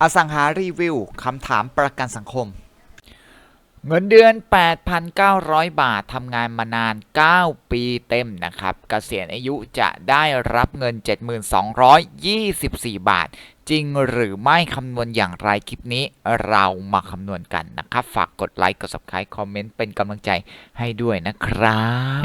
อสังหารีวิวคำถามประกันสังคม เงินเดือน 8,900 บาททำงานมานาน 9 ปีเต็มนะครับกเกษียณอายุจะได้รับเงิน 7,224 บาท จริงหรือไม่คำนวณอย่างไรคลิปนี้เรามาคำนวณกันนะครับ ฝากกดไลค์กด subscribe คอมเมนต์เป็นกำลังใจให้ด้วยนะครับ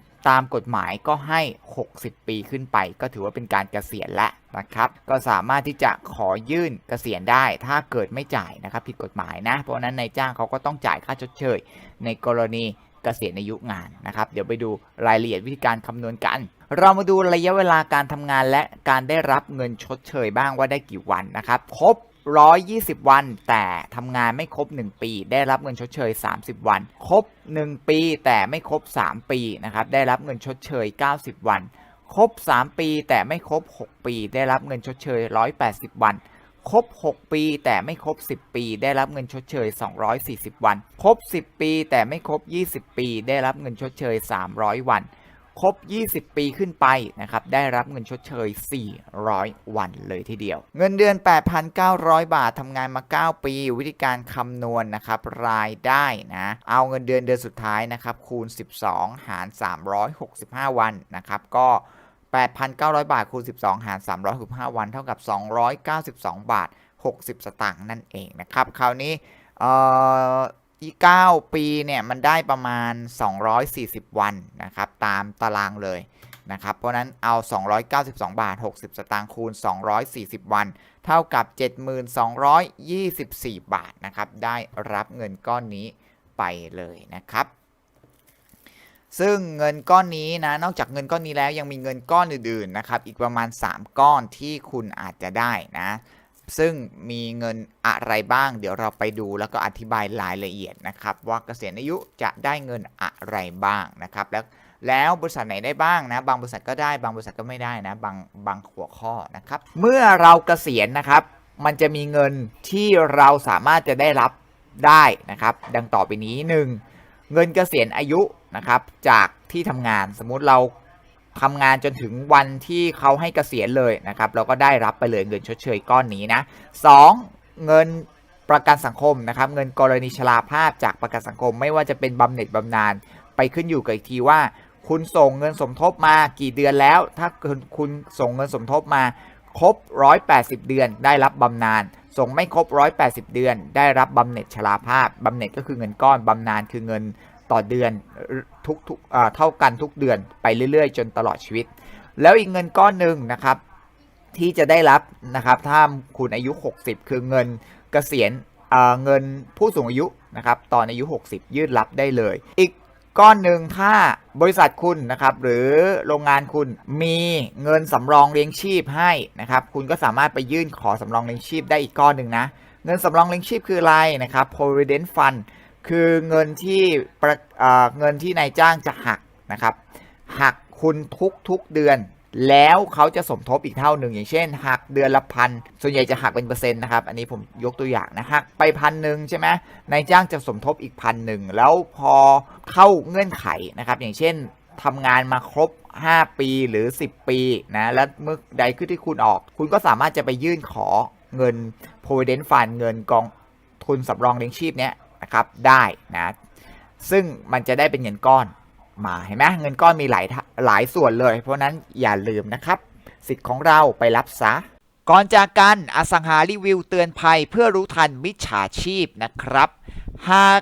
ตามกฎหมายก็ให้ 60 ปีขึ้นไป ก็ถือว่าเป็นการเกษียณแล้วนะครับ ก็สามารถที่จะขอยื่นเกษียณได้ ถ้าเกิดไม่จ่ายนะครับผิดกฎหมายนะ เพราะฉะนั้นนายจ้างเขาก็ต้องจ่ายค่าชดเชย ในกรณีเกษียณอายุงานนะครับ เดี๋ยวไปดูรายละเอียดวิธีการคำนวณกัน เรามาดูระยะเวลาการทำงานและการได้รับเงินชดเชยบ้างว่าได้กี่วันนะครับ ครบ 120 วัน แต่ทำงานไม่ครบ 1 ปี ได้รับเงินชดเชย 30 วัน ครบ 1 ปี แต่ไม่ครบ 3 ปีนะครับได้รับเงินชดเชย 90 วัน ครบ 3 ปี แต่ไม่ครบ 6 ปี ได้รับเงินชดเชย 180 วันครบ 6 ปี แต่ไม่ครบ 10 ปี ได้รับเงินชดเชย 240 วัน ครบ 10 ปี แต่ไม่ครบ 20 ปี ได้รับเงินชดเชย 300 วัน ครบ 20 ปีขึ้นไปนะครับได้รับเงินชดเชย 400 วันเลยทีเดียว เงินเดือน 8,900 บาททำงานมา 9 ปี วิธีการคำนวณนะครับรายได้นะเอาเงินเดือนเดือนสุดท้ายนะครับคูณ 12 หาร 365 วันนะครับก็8,900 บาทคูณ 12 หาร 365 วัน เท่ากับ 292 บาท 60 สตางค์นั่นเองนะครับ คราวนี้เอีก9ปีเนี่ยมันได้ประมาณ 240 วันนะครับตามตารางเลยนะครับเพราะนั้นเอา 292 บาท 60 สตางค์คูณ 240 วัน เท่ากับ 72,24 บาทนะครับได้รับเงินก้อนนี้ไปเลยนะครับ ซึ่งเงินก้อนนี้นะนอกจากเงินก้อนนี้แล้วยังมีเงินก้อนอื่นๆนะครับอีกประมาณ 3 ก้อนที่คุณอาจจะได้นะ ซึ่งมีเงินอะไรบ้าง เดี๋ยวเราไปดูแล้วก็อธิบายรายละเอียดนะครับ ว่าเกษียณอายุจะได้เงินอะไรบ้างนะครับ แล้วแล้วบริษัทไหนได้บ้างนะ บางบริษัทก็ได้ บางบริษัทก็ไม่ได้นะ บางบางหัวข้อนะครับ เมื่อเราเกษียณนะครับ มันจะมีเงินที่เราสามารถจะได้รับได้นะครับ ดังต่อไปนี้ 1. เงินเกษียณอายุนะครับจากที่ทำงาน สมมุติเรา ทำงานจนถึงวันที่เขาให้เกษียณเลยนะครับเราก็ได้รับไปเลยเงินชดเชยก้อนนี้นะ 2. เงินประกันสังคมนะครับเงินกรณีชราภาพจากประกันสังคม ไม่ว่าจะเป็นบำเหน็จบำนาญไปขึ้นอยู่กับอีกทีว่า คุณส่งเงินสมทบมากี่เดือนแล้ว ถ้าคุณคุณส่งเงินสมทบมาครบ 180 เดือน ได้รับบำนาญส่งไม่ครบ 180 เดือน ได้รับบำเหน็จชราภาพบำเหน็จก็คือเงินก้อนบำนาญคือเงิน ต่อเดือนทุกทุกเท่ากันทุกเดือนไปเรื่อย ๆ จนตลอดชีวิต แล้วอีกเงินก้อนหนึ่งนะครับ ที่จะได้รับนะครับถ้าคุณอายุ 60 คือเงินเกษียณเอ่อเงินผู้สูงอายุนะครับตอนอายุ 60 ยืดรับได้เลย อีกก้อนหนึ่งถ้าบริษัทคุณนะครับหรือโรงงานคุณมีเงินสำรองเลี้ยงชีพให้นะครับคุณก็สามารถไปยื่นขอสำรองเลี้ยงชีพได้อีกก้อนหนึ่งนะเงินสำรองเลี้ยงชีพคืออะไรนะครับ provident fund คือเงินที่ประเงินที่นายจ้างจะหักนะครับ หักคุณทุกทุกเดือน แล้วเขาจะสมทบอีกเท่าหนึ่งอย่างเช่น หักเดือนละพันส่วนใหญ่จะหักเป็นเปอร์เซ็นต์นะครับ อันนี้ผมยกตัวอย่างนะหักไปพันหนึ่งใช่ไหมนายจ้างจะสมทบอีกพันหนึ่งแล้วพอเข้าเงื่อนไขนะครับ อย่างเช่นทำงานมาครบ 5 ปีหรือ 10 ปีนะแล้วเมื่อใดขึ้นที่คุณออก คุณก็สามารถจะไปยื่นขอเงิน provident fund เงินกองทุนสำรองเลี้ยงชีพเนี้ย นะครับได้นะซึ่งมันจะได้เป็นเงินก้อนมาเห็นไหมเงินก้อนมีหลายหลายส่วนเลย เพราะฉะนั้นอย่าลืมนะครับ สิทธิ์ของเราไปรับซะก่อนจากกันอสังหารีวิวเตือนภัยเพื่อรู้ทันมิจฉาชีพนะครับ หาก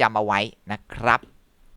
จำเอาไว้นะครับ